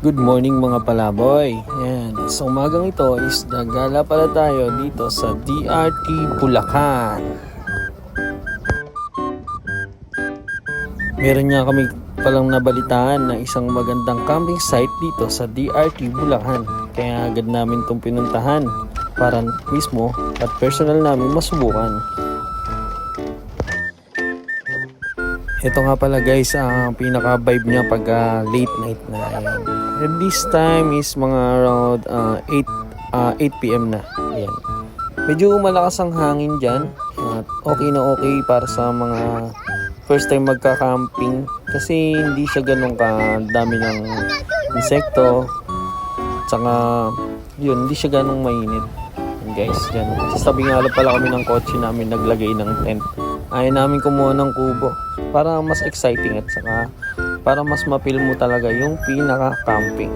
Good morning mga palaboy. Yan. Sa umagang ito is nagala pala tayo dito sa DRT Bulacan. Meron nga kami palang nabalitaan na isang magandang camping site dito sa DRT Bulacan. Kaya agad namin itong pinuntahan para mismo at personal namin masubukan. Ito nga pala guys, ang pinaka-vibe niya pag ah, late night na. Ayan. And this time is mga around ah, 8, ah, 8 p.m. na. Ayan. Medyo malakas ang hangin dyan. At okay na okay para sa mga first time magka-camping. Kasi hindi siya ganun kadami ng insekto. Tsaka, yun, hindi siya ganun mainit. Ayan, guys, dyan. Sa tabi nga pala kami ng kotse namin naglagay ng tent. Ayaw namin kumuha ng kubo para mas exciting at saka para mas mapil mo talaga yung pinaka-camping.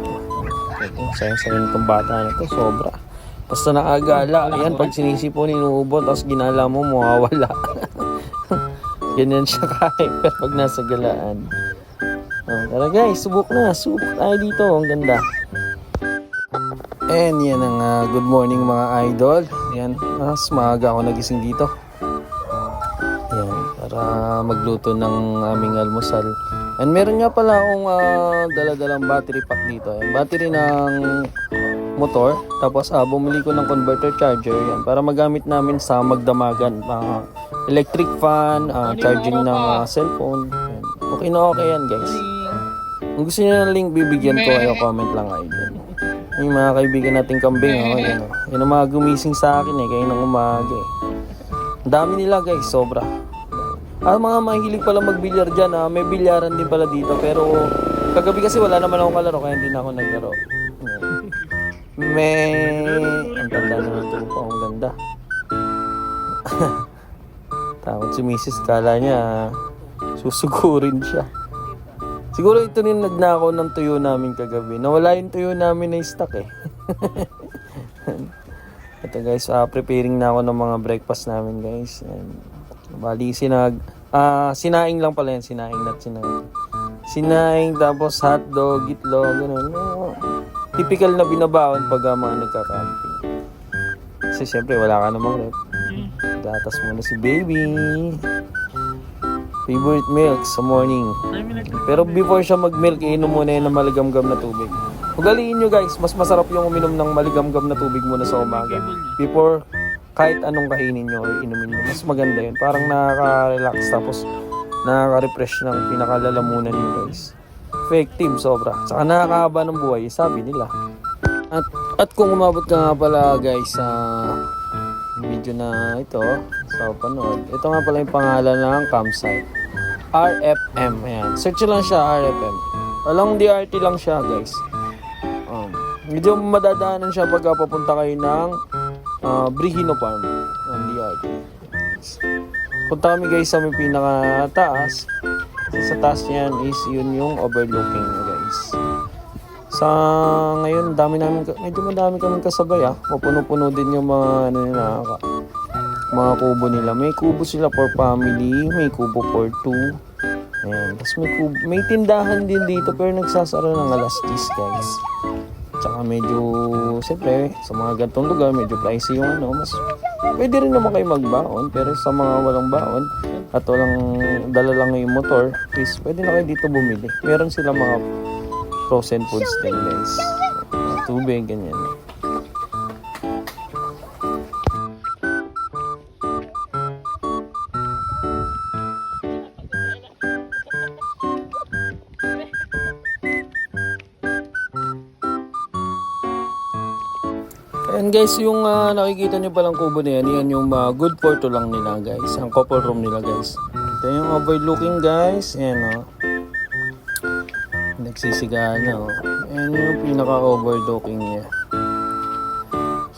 Ito, sayang-sayang nitong bata na to, sobra. Basta nakagala, ayan, pag sinisipo inuubo, tapos ginala mo, mawawala. Ganyan siya kahit pero pag nasa galaan. Ah, tara guys, subok na, subok tayo dito, ang ganda. And yan ang ah, good morning mga idol. Yan, mas maaga ako nagising dito. Para magluto ng aming almusal. And meron nga pala akong ah, dala-dalang battery pack dito. Yan, battery ng motor. Tapos ah, bumili ko ng converter charger. Yan, para magamit namin sa magdamagan. Ah, electric fan, ah, charging ng ah, cellphone. Yan. Okay na okay yan guys. Kung gusto niyo ng link, bibigyan ko. Ayo, comment lang kayo dyan. Yung mga kaibigan nating kambing, oh, yan, oh. Yan ang mga gumising sa akin eh, kayo ng umaga eh. Ang dami nila guys, sobra. Ah, mga mahilig pala magbilyar dyan, ah. may bilyaran din pala dito. Pero kagabi kasi wala naman akong kalaro, kaya hindi na ako naglaro. May... Ang ganda na ng tupa, ang ganda. Takot si Mrs. Kala niya, susugurin siya. Siguro ito rin nagnakaw ng tuyo namin kagabi. Nawala yung tuyo namin na stock eh. ito guys, ah, preparing na ako ng mga breakfast namin guys. And, bali, sinag, ah, sinaing lang pala yan, sinaing not sinaing. Sinaing, tapos hotdog, itlog, gano'n. No, typical na binabaon pag ah, mga nagka-camping. Kasi syempre, wala ka namang rep. Gatas muna si baby. Favorite milk sa morning. Pero before siya mag-milk, iinom muna yan ng maligamgam na tubig. Ugaliin nyo guys, mas masarap yung uminom ng maligamgam na tubig muna sa umaga. Before kahit anong kainin nyo or inumin nyo, mas maganda yun. Parang nakaka-relax tapos nakaka-refresh ng pinakalalamunan nyo guys. Effective sobra. Saka nakakahaba ng buhay, sabi nila. At, at kung umabot ka nga pala guys sa video na ito sa panood, ito nga pala yung pangalan ng campsite. RFM. Ayan. Search lang siya, RFM. Along DRT lang siya, guys. Um, medyo madadaanan siya pagka papunta kayo ng uh, Brihino Farm ng DRT. Punta kami guys sa may pinakataas. Sa taas niyan is yun yung overlooking guys. Sa ngayon, dami namin, medyo madami kami kasabay ah. Mapuno-puno din yung mga ano nila, mga kubo nila. May kubo sila for family, may kubo for two. Ayan. Tapos may, kubo, may tindahan din dito pero nagsasara ng alas 10 guys. Tsaka medyo, siyempre, sa mga gantong lugar, medyo pricey yung ano. Mas, pwede rin naman kayo magbaon. Pero sa mga walang baon at walang dala lang yung motor, is pwede na kayo dito bumili. Meron sila mga frozen foods din guys. Tubig, ganyan. Guys, yung ah, nakikita niyo palang kubo na yan, yan yung ah, good for two lang nila guys. Ang couple room nila guys. Ito yung overlooking guys. Ayan o. Oh. Nagsisigaan na o. Oh. Ayan yung pinaka-overlooking niya.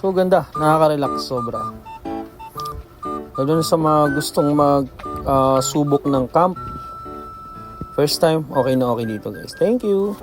So ganda, nakaka-relax sobra. Lalo sa mga gustong mag-subok ng camp. First time, okay na okay dito guys. Thank you!